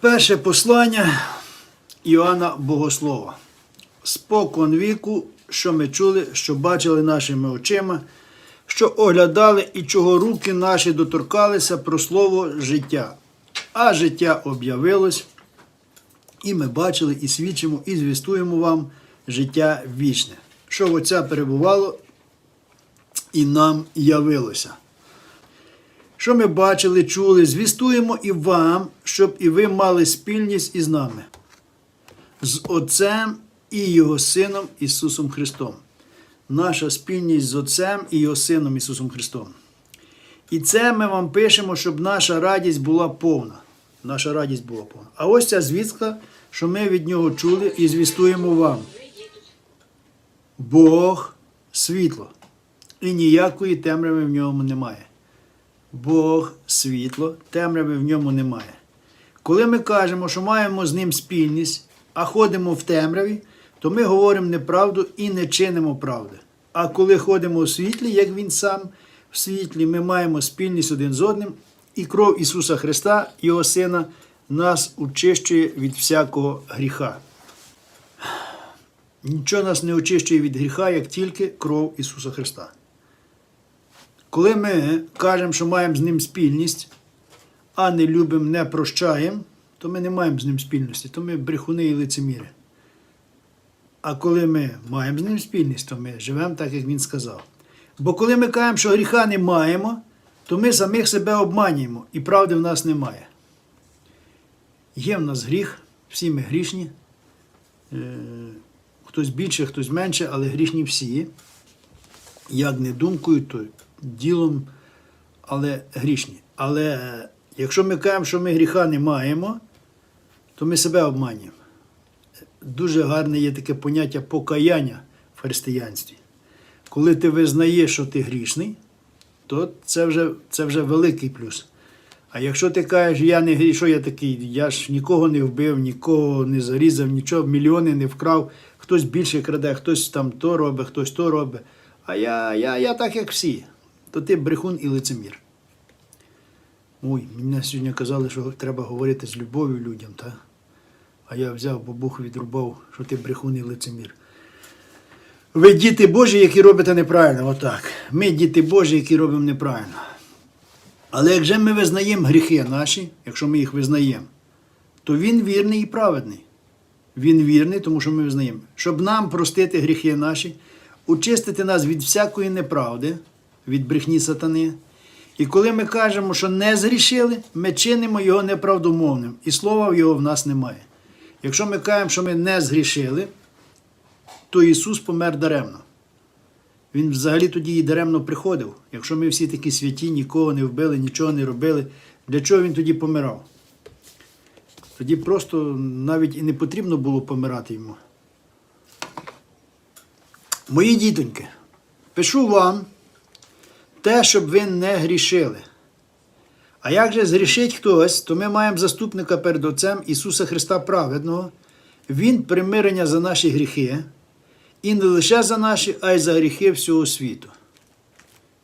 Перше послання Іоанна Богослова. Спокон віку, що ми чули, що бачили нашими очима, що оглядали і чого руки наші доторкалися про слово життя. А життя об'явилось, і ми бачили, і свідчимо, і звістуємо вам життя вічне, що в Отця перебувало і нам явилося. Що ми бачили, чули, звістуємо і вам, щоб і ви мали спільність із нами, з Отцем і Його Сином Ісусом Христом. Наша спільність з Отцем і Його Сином Ісусом Христом. І це ми вам пишемо, щоб наша радість була повна. Наша радість була повна. А ось ця звістка, що ми від нього чули і звістуємо вам. Бог світло, і ніякої темряви в ньому немає. Бог світло, темряви в ньому немає. Коли ми кажемо, що маємо з ним спільність, а ходимо в темряві, то ми говоримо неправду і не чинимо правди. А коли ходимо у світлі, як Він сам в світлі, ми маємо спільність один з одним, і кров Ісуса Христа, Його Сина, нас очищує від всякого гріха. Нічого нас не очищує від гріха, як тільки кров Ісуса Христа. Коли ми кажемо, що маємо з ним спільність, а не любимо, не прощаємо, то ми не маємо з ним спільності, то ми брехуни і лицеміри. А коли ми маємо з ним спільність, то ми живемо так, як він сказав. Бо коли ми кажемо, що гріха не маємо, то ми самих себе обманюємо, і правди в нас немає. Є в нас гріх, всі ми грішні. Е, Хтось більше, хтось менше, але грішні всі. Як не думкою, то ділом, але грішні. Але е, якщо ми кажемо, що ми гріха не маємо, то ми себе обманюємо. Дуже гарне є таке поняття покаяння в християнстві. Коли ти визнаєш, що ти грішний, то це вже, це вже великий плюс. А якщо ти кажеш, я не гріх, що я такий, я ж нікого не вбив, нікого не зарізав, нічого, мільйони не вкрав, хтось більше краде, хтось там то робить, хтось то робить. А я, я, я так, як всі, то ти брехун і лицемір. Ой, мені сьогодні казали, що треба говорити з любов'ю людям, так? А я взяв бабуху відрубав, що ти брехун і лицемір. Ви діти Божі, які робите неправильно, отак. Ми діти Божі, які робимо неправильно. Але якщо ми визнаємо гріхи наші, якщо ми їх визнаємо, то він вірний і праведний. Він вірний, тому що ми визнаємо, щоб нам простити гріхи наші, очистити нас від всякої неправди, від брехні сатани. І коли ми кажемо, що не згрішили, ми чинимо його неправдомовним, і слова в його в нас немає. Якщо ми кажемо, що ми не згрішили, то Ісус помер даремно. Він взагалі тоді і даремно приходив. Якщо ми всі такі святі, нікого не вбили, нічого не робили, для чого він тоді помирав? Тоді просто навіть і не потрібно було помирати йому. Мої дітоньки, пишу вам те, щоб ви не грішили. А як же згрішить хтось, то ми маємо заступника перед Отцем Ісуса Христа Праведного. Він примирення за наші гріхи, і не лише за наші, а й за гріхи всього світу.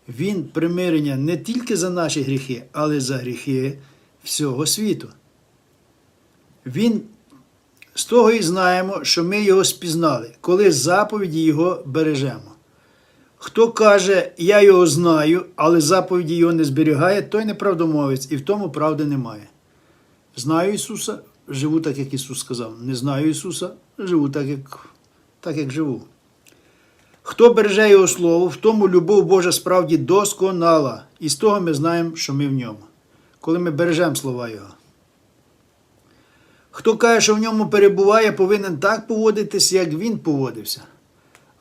Він примирення не тільки за наші гріхи, але й за гріхи всього світу. Він з того і знаємо, що ми його спізнали, коли заповіді його бережемо. Хто каже, я його знаю, але заповіді його не зберігає, той неправдомовець, і в тому правди немає. Знаю Ісуса, живу так, як Ісус сказав. Не знаю Ісуса, живу так, як, так, як живу. Хто береже Його Слово, в тому любов Божа справді досконала, і з того ми знаємо, що ми в ньому, коли ми бережемо слова Його. Хто каже, що в ньому перебуває, повинен так поводитись, як він поводився.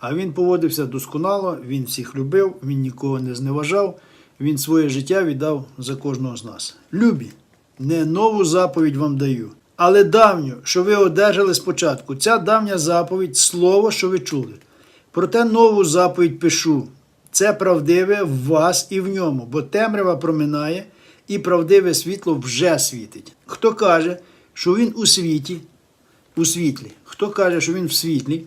А він поводився досконало, він всіх любив, він нікого не зневажав, він своє життя віддав за кожного з нас. Любі, не нову заповідь вам даю, але давню, що ви одержали спочатку. Ця давня заповідь слово, що ви чули. Проте нову заповідь пишу. Це правдиве в вас і в ньому, бо темрява проминає, і правдиве світло вже світить. Хто каже, що він у світі, у світлі, хто каже, що він в світлі,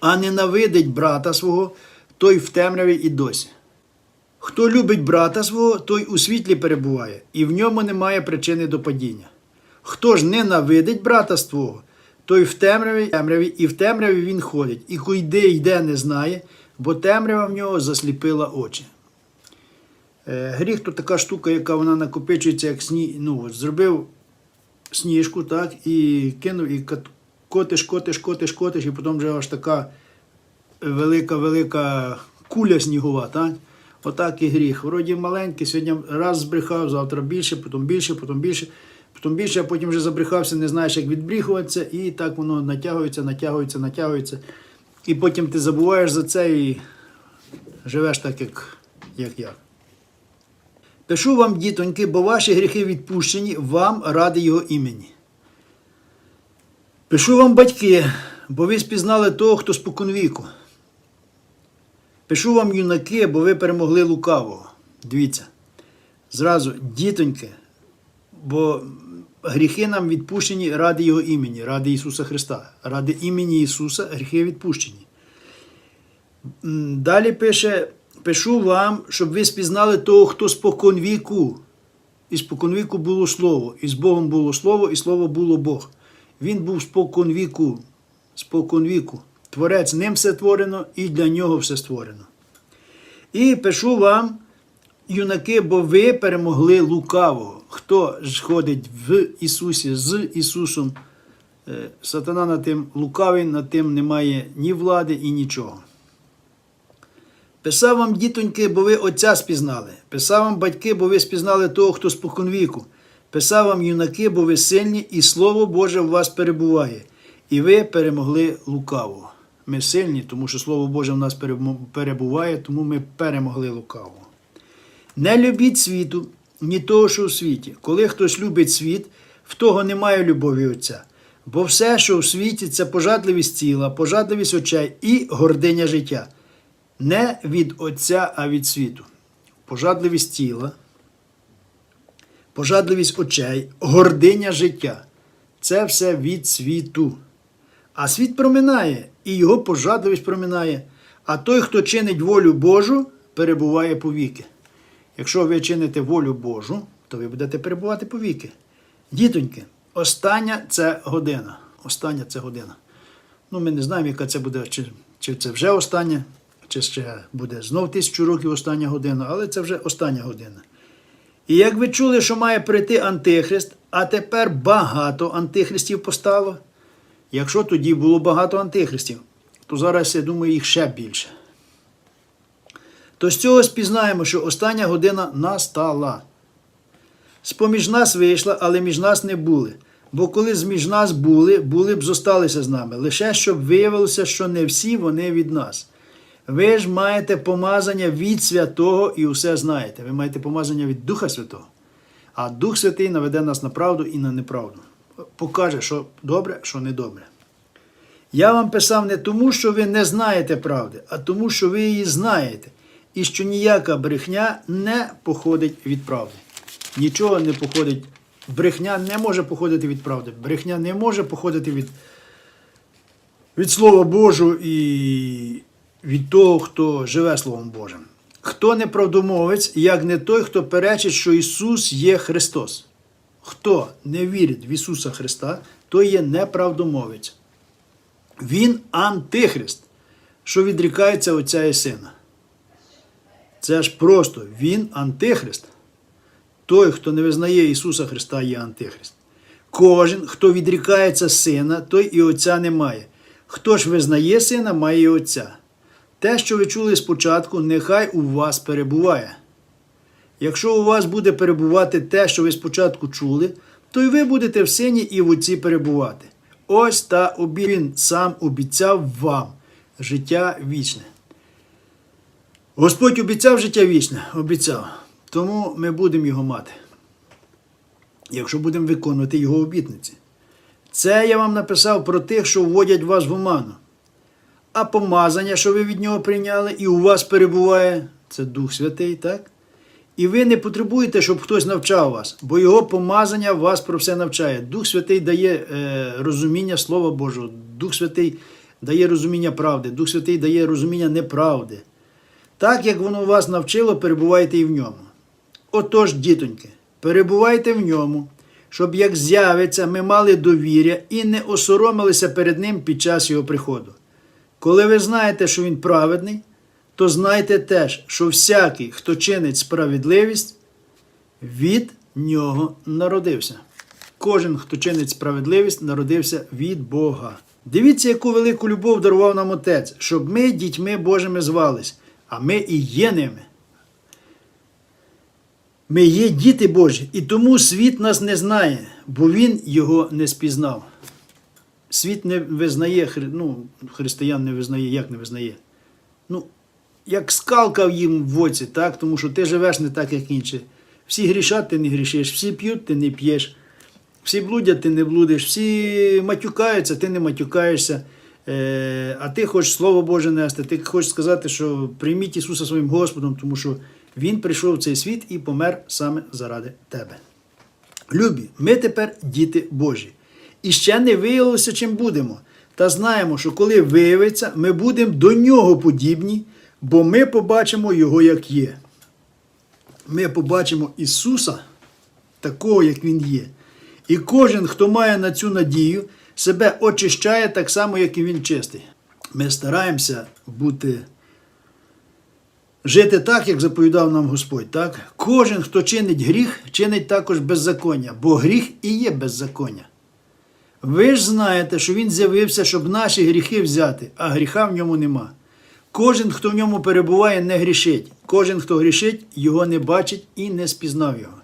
а ненавидить брата свого, той в темряві і досі. Хто любить брата свого, той у світлі перебуває, і в ньому немає причини до падіння. Хто ж ненавидить брата свого, той в темряві, темряві, і в темряві він ходить, і куди йде, не знає, бо темрява в нього засліпила очі. Е, Гріх то така штука, яка вона накопичується, як сні... ну, зробив сніжку, так, і кинув, і котиш, котиш, котиш, котиш, і потім вже аж така велика-велика куля снігова, так? Отак і гріх. Вроді маленький, сьогодні раз збрехав, завтра більше, потім більше, потім більше, потім більше, а потім вже забрехався, не знаєш, як відбріхуватися, і так воно натягується, натягується, натягується. І потім ти забуваєш за це і живеш так, як, як я. Пишу вам, дітоньки, бо ваші гріхи відпущені вам ради його імені. Пишу вам, батьки, бо ви спізнали того, хто споконвіку. Пишу вам, юнаки, бо ви перемогли лукавого. Дивіться. Зразу, дітоньки, бо гріхи нам відпущені ради Його імені, ради Ісуса Христа. Ради імені Ісуса гріхи відпущені. Далі пише: пишу вам, щоб ви спізнали того, хто споконвіку. І споконвіку було слово, і з Богом було слово, і слово було Бог. Він був споконвіку, споконвіку. Творець ним все творено, і для нього все створено. І пишу вам, юнаки, бо ви перемогли лукавого. Хто ж ходить в Ісусі з Ісусом, е, сатана над тим лукавий, над тим немає ні влади і нічого. Писав вам, дітоньки, бо ви Отця спізнали. Писав вам батьки, бо ви спізнали того, хто споконвіку. Писав вам юнаки, бо ви сильні, і Слово Боже в вас перебуває, і ви перемогли лукавого. Ми сильні, тому що Слово Боже в нас перебуває, тому ми перемогли лукавого. Не любіть світу, ні того, що в світі. Коли хтось любить світ, в того немає любові Отця. Бо все, що в світі, це пожадливість тіла, пожадливість очей і гординя життя. Не від Отця, а від світу. Пожадливість тіла, пожадливість очей, гординя життя. Це все від світу. А світ проминає, і його пожадливість проминає. А той, хто чинить волю Божу, перебуває повіки. Якщо ви чините волю Божу, то ви будете перебувати повіки. Дітоньки, остання це година. Остання це година. Ну, ми не знаємо, яка це буде, чи, чи це вже остання, чи ще буде знов тисячу років остання година, але це вже остання година. І як ви чули, що має прийти Антихрист, а тепер багато антихристів постало. Якщо тоді було багато антихристів, то зараз, я думаю, їх ще більше. То з цього спізнаємо, що остання година настала. З-поміж нас вийшла, але між нас не були. Бо коли між нас були, були б зосталися з нами, лише щоб виявилося, що не всі вони від нас. Ви ж маєте помазання від святого і усе знаєте. Ви маєте помазання від Духа Святого. А Дух Святий наведе нас на правду і на неправду. Покаже, що добре, що недобре. Я вам писав не тому, що ви не знаєте правди, а тому, що ви її знаєте, і що ніяка брехня не походить від правди. Нічого не походить. Брехня не може походити від правди. Брехня не може походити від, від Слова Божого і від того, хто живе Словом Божим. Хто не правдомовець, як не той, хто перечить, що Ісус є Христос. Хто не вірить в Ісуса Христа, той є неправдомовець. Він антихрист, що відрікається Отця і Сина. Це ж просто Він антихрист. Той, хто не визнає Ісуса Христа, є антихрист. Кожен, хто відрікається сина, той і Отця не має. Хто ж визнає сина, має і Отця. Те, що ви чули спочатку, нехай у вас перебуває. Якщо у вас буде перебувати те, що ви спочатку чули, то й ви будете в сині і в отці перебувати. Ось та обі... він сам обіцяв вам життя вічне. Господь обіцяв життя вічне, обіцяв. Тому ми будемо його мати, якщо будемо виконувати його обітниці. Це я вам написав про тих, що вводять вас в оману. А помазання, що ви від нього прийняли, і у вас перебуває, це Дух Святий, так? І ви не потребуєте, щоб хтось навчав вас, бо його помазання вас про все навчає. Дух Святий дає е, розуміння Слова Божого, Дух Святий дає розуміння правди, Дух Святий дає розуміння неправди. Так як воно вас навчило, перебувайте і в ньому. Отож, дітоньки, перебувайте в ньому, щоб як з'явиться, ми мали довір'я і не осоромилися перед Ним під час Його приходу. Коли ви знаєте, що Він праведний, то знайте теж, що всякий, хто чинить справедливість, від нього народився. Кожен, хто чинить справедливість, народився від Бога. Дивіться, яку велику любов дарував нам Отець, щоб ми дітьми Божими звались, а ми і є ними. Ми є діти Божі, і тому світ нас не знає, бо він його не спізнав. Світ не визнає, ну, християн не визнає, як не визнає. Ну, як скалка їм в оці, так? тому що ти живеш не так, як інші. Всі грішать, ти не грішиш, всі п'ють, ти не п'єш, всі блудять, ти не блудиш, всі матюкаються, ти не матюкаєшся. Е, а ти хочеш Слово Боже нести, ти хочеш сказати, що прийміть Ісуса своїм Господом, тому що Він прийшов в цей світ і помер саме заради тебе. Любі, ми тепер діти Божі. І ще не виявилося, чим будемо. Та знаємо, що коли виявиться, ми будемо до нього подібні, бо ми побачимо Його, як є. Ми побачимо Ісуса такого, як Він є. І кожен, хто має на цю надію, себе очищає так само, як і він чистий. Ми стараємося бути жити так, як заповідав нам Господь. Так? Кожен, хто чинить гріх, чинить також беззаконня, бо гріх і є беззаконня. Ви ж знаєте, що він з'явився, щоб наші гріхи взяти, а гріха в ньому нема. Кожен, хто в ньому перебуває, не грішить. Кожен, хто грішить, його не бачить і не спізнав його.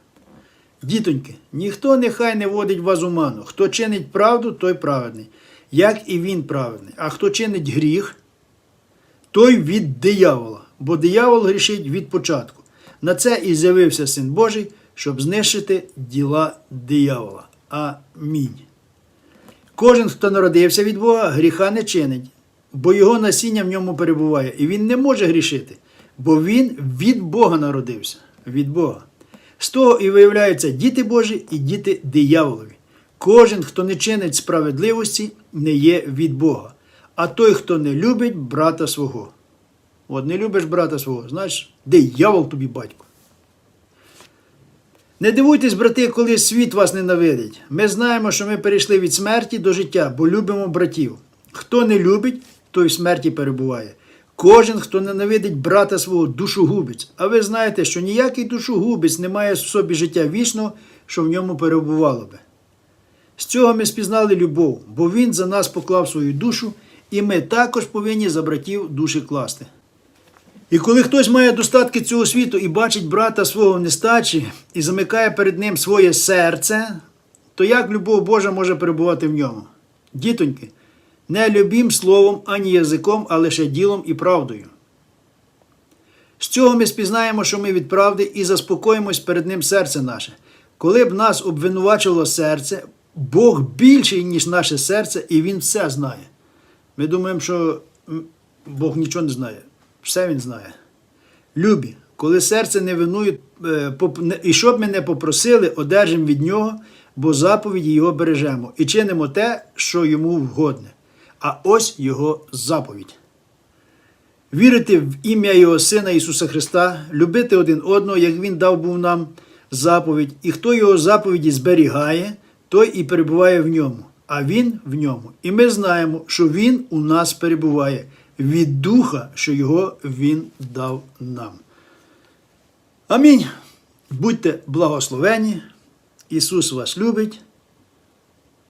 Дітоньки, ніхто нехай не водить вас у ману. Хто чинить правду, той праведний, як і він праведний. А хто чинить гріх, той від диявола, бо диявол грішить від початку. На це і з'явився Син Божий, щоб знищити діла диявола. Амінь. Кожен, хто народився від Бога, гріха не чинить, бо його насіння в ньому перебуває, і він не може грішити, бо він від Бога народився. Від Бога. З того і виявляються діти Божі і діти дияволові. Кожен, хто не чинить справедливості, не є від Бога. А той, хто не любить брата свого. От не любиш брата свого, знаєш, диявол тобі батько. Не дивуйтесь, брати, коли світ вас ненавидить. Ми знаємо, що ми перейшли від смерті до життя, бо любимо братів. Хто не любить, той в смерті перебуває. Кожен, хто ненавидить брата свого, душогубець. А ви знаєте, що ніякий душогубець не має в собі життя вічного, що в ньому перебувало би. З цього ми спізнали любов, бо Він за нас поклав свою душу, і ми також повинні за братів душі класти. І коли хтось має достатки цього світу і бачить брата свого в нестачі і замикає перед ним своє серце, то як любов Божа може перебувати в ньому? Дітоньки, не любім словом ані язиком, а лише ділом і правдою. З цього ми спізнаємо, що ми від правди і заспокоїмось перед ним серце наше. Коли б нас обвинувачило серце, Бог більший, ніж наше серце, і Він все знає. Ми думаємо, що Бог нічого не знає. Все Він знає. Любі, коли серце не винує, е, і щоб ми не попросили, одержимо від нього, бо заповіді його бережемо і чинимо те, що йому вгодне. А ось його заповідь. Вірити в ім'я Його Сина Ісуса Христа, любити один одного, як Він дав був нам заповідь, і хто його заповіді зберігає, той і перебуває в ньому, а Він в ньому. І ми знаємо, що Він у нас перебуває від Духа, що його Він дав нам. Амінь. Будьте благословені. Ісус вас любить.